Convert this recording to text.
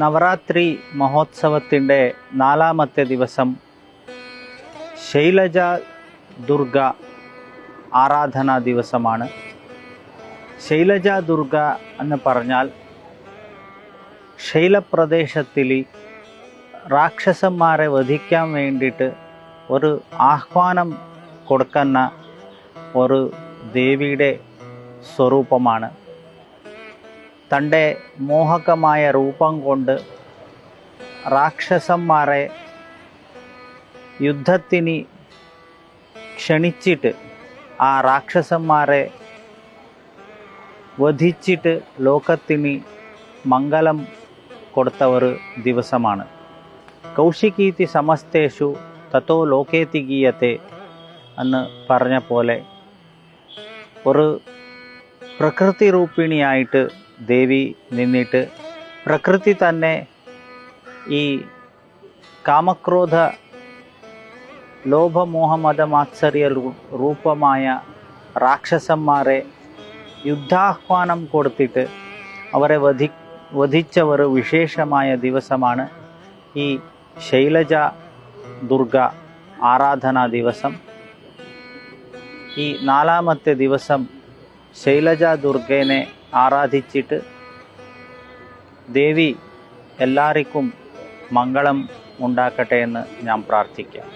നവരാത്രി മഹോത്സവത്തിന്റെ നാലാമത്തെ ദിവസം ശൈലജ ദുർഗ ആരാധനാ ദിവസമാണ്. ശൈലജ ദുർഗ എന്ന് പറഞ്ഞാൽ ശൈലപ്രദേശത്തിൽ രാക്ഷസന്മാരെ വധിക്കാൻ വേണ്ടിയിട്ട് ഒരു ആഹ്വാനം കൊടുക്കുന്ന ഒരു ദേവിയുടെ സ്വരൂപമാണ്. തന്റെ മോഹകമായ രൂപം കൊണ്ട് രാക്ഷസന്മാരെ യുദ്ധത്തിന് ക്ഷണിച്ചിട്ട് ആ രാക്ഷസന്മാരെ വധിച്ചിട്ട് ലോകത്തിന് മംഗളം കൊടുത്ത ഒരു ദിവസമാണ്. കൗശികീതി സമസ്തേഷു തത്തോ ലോകേത്തി ഗീയത്തെ എന്ന് പറഞ്ഞ പോലെ ഒരു പ്രകൃതി രൂപിണിയായിട്ട് ദേവി നിന്നിട്ട് പ്രകൃതി തന്നെ ഈ കാമക്രോധ ലോഭമോഹമത മാത്സര്യ രൂപമായ രാക്ഷസന്മാരെ യുദ്ധാഹ്വാനം കൊടുത്തിട്ട് അവരെ വധി വധിച്ചവർ വിശേഷമായ ദിവസമാണ് ഈ ശൈലജ ദുർഗ ആരാധനാ ദിവസം. ഈ നാലാമത്തെ ദിവസം ശൈലജ ദുർഗേനെ ആരാധിച്ചിട്ട് ദേവി എല്ലാവർക്കും മംഗളം ഉണ്ടാക്കട്ടെ എന്ന് ഞാൻ പ്രാർത്ഥിക്കാം.